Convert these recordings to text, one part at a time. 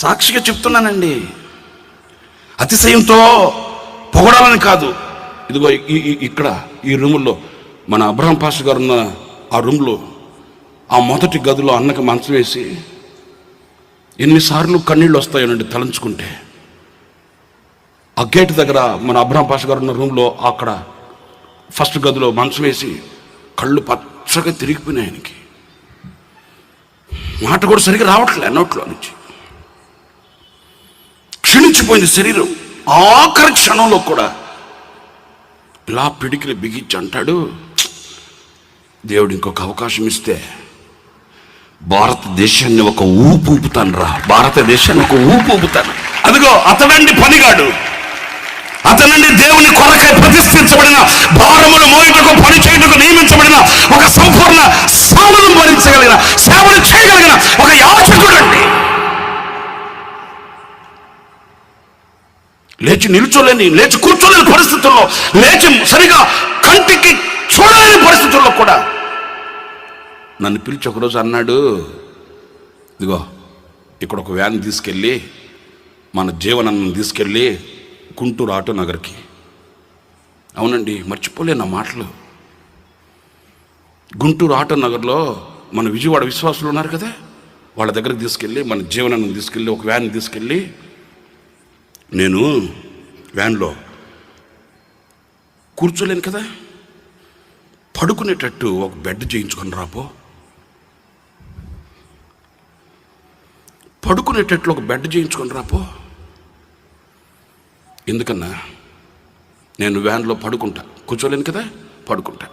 సాక్షిగా చెప్తున్నానండి. అతిశయంతో పొగడాలని కాదు. ఇదిగో ఈ- ఇక్కడ ఈ రూముల్లో మన అబ్రహం పాస్ గారు ఉన్న ఆ రూమ్లో ఆ మొదటి గదిలో అన్నకి మంచం వేసి ఎన్నిసార్లు కన్నీళ్ళు వస్తాయోనండి తలంచుకుంటే. ఆ గేట్ దగ్గర మన అబ్రహం పాష గారు ఉన్న రూమ్లో అక్కడ ఫస్ట్ గదిలో మంచం వేసి కళ్ళు పచ్చగా తిరిగిపోయినాయి ఆయనకి. మాట కూడా సరిగ్గా రావట్లే నోట్లో నుంచి. క్షీణించిపోయింది శరీరం. ఆఖరి క్షణంలో కూడా ఇలా పిడికిలి బిగించి అంటాడు దేవుడు ఇంకొక అవకాశం ఇస్తే భారతదేశాన్ని ఒక ఊపు ఊపుతాను రా. భారతదేశాన్ని ఒక ఊపు ఊపుతాను. అదిగో అతడండి పనిగాడు. అతనండి దేవుని కొరకై ప్రతిష్ఠించబడిన లేచి నిల్చోలేని లేచి కూర్చోలేని పరిస్థితుల్లో లేచి సరిగా కంటికి చూడలేని పరిస్థితుల్లో కూడా నన్ను పిలిచి ఒకరోజు అన్నాడు ఇదిగో ఇక్కడ ఒక వ్యాన్ తీసుకెళ్ళి మన జీవనాన్ని తీసుకెళ్ళి గుంటూరు ఆటో నగర్కి. అవునండి మర్చిపోలేను ఆ మాటలు. గుంటూరు ఆటో నగర్లో మన విజయవాడ విశ్వాసులు ఉన్నారు కదా వాళ్ళ దగ్గరికి తీసుకెళ్ళి మన జీవనాన్ని తీసుకెళ్ళి ఒక వ్యాన్ తీసుకెళ్ళి నేను వ్యాన్లో కూర్చోలేను కదా. పడుకునేటట్టు ఒక బెడ్ చేయించుకొని రాపో పడుకునేటట్లు ఒక బెడ్ చేయించుకొని రాపో ఎందుకన్నా? నేను వ్యాన్లో పడుకుంటా. కూర్చోలేను కదా? పడుకుంటా.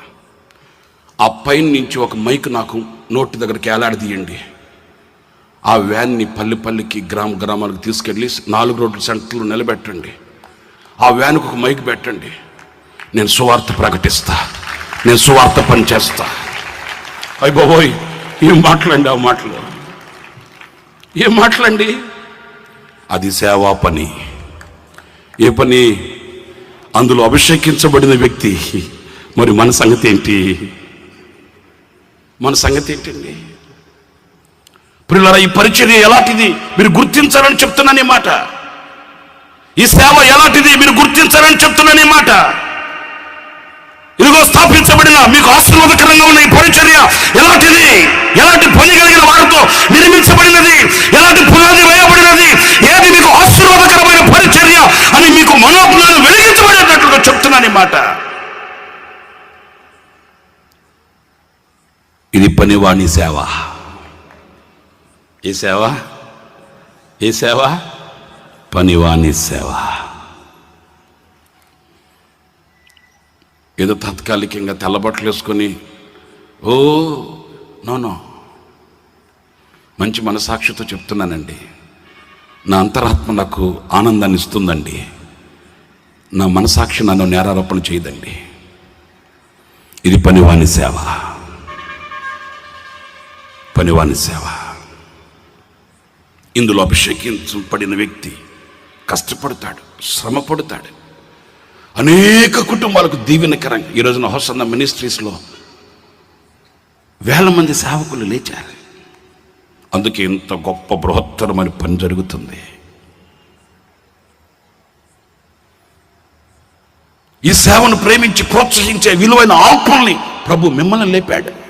ఆ పైన నుంచి ఒక మైక్ నాకు నోటి దగ్గరికి ఏలాడదీయండి. ఆ వ్యాన్ని పల్లె పల్లెకి గ్రామ గ్రామాలకు తీసుకెళ్ళి నాలుగు రోడ్ల సెంటర్లు నిలబెట్టండి. ఆ వ్యాన్కు ఒక మైక్ పెట్టండి. నేను సువార్త ప్రకటిస్తా. నేను సువార్త పని చేస్తా అయ్య బాబోయ్ ఏం మాట్లాడండి ఆ మాటలు? ఏం మాట్లాడండి? అది సేవా పని. ఏ పని? అందులో అభిషేకించబడిన వ్యక్తి. మరి మన సంగతి ఏంటి? మన సంగతి ఏంటండి? ప్రియులారా ఈ పరిచర్య ఎలాంటిది? మీరు గుర్తించాలని చెప్తున్నాను ఈ మాట. ఈ సేవ ఎలాంటిది? మీరు గుర్తించాలని చెప్తున్నాను ఈ మాట. ఇదిగో స్థాపించబడిన మీకు ఆశీర్వాదకరంగా ఉన్న ఈ పరిచర్య ఎలాంటిది? ఎలాంటి పని కలిగిన వారితో నిర్మించబడినది? ఎలాంటి పునాది వేయబడినది? ఏది మీకు ఆశీర్వాదకరమైన పరిచర్య అని మీకు మనోజ్ఞానం వెలిగించబడేటట్లుగా చెప్తున్నాను ఈ మాట. ఇది పనివాణి సేవ. ఏ సేవ ఏ సేవ పనివాణి సేవ. ఏదో తాత్కాలికంగా తెల్లబట్టలు వేసుకొని ఓ నోనో మంచి మనసాక్షితో చెప్తున్నానండి. నా అంతరాత్మ నాకు ఆనందాన్ని ఇస్తుందండి. నా మనసాక్షి నన్ను నేరారోపణ చేయదండి. ఇది పనివాణి సేవ. పనివాణి సేవ. ఇందులో అభిషేకించబడిన వ్యక్తి కష్టపడతాడు శ్రమపడతాడు. అనేక కుటుంబాలకు దీవెనకరంగా ఈ రోజున హోసన్న మినిస్ట్రీస్లో వేల మంది సేవకులు లేచారు. అందుకే ఇంత గొప్ప బృహత్తరమైన పని జరుగుతుంది. ఈ సేవను ప్రేమించి ప్రోత్సహించే విలువైన ఆత్మల్ని ప్రభు మిమ్మల్ని లేపాడు.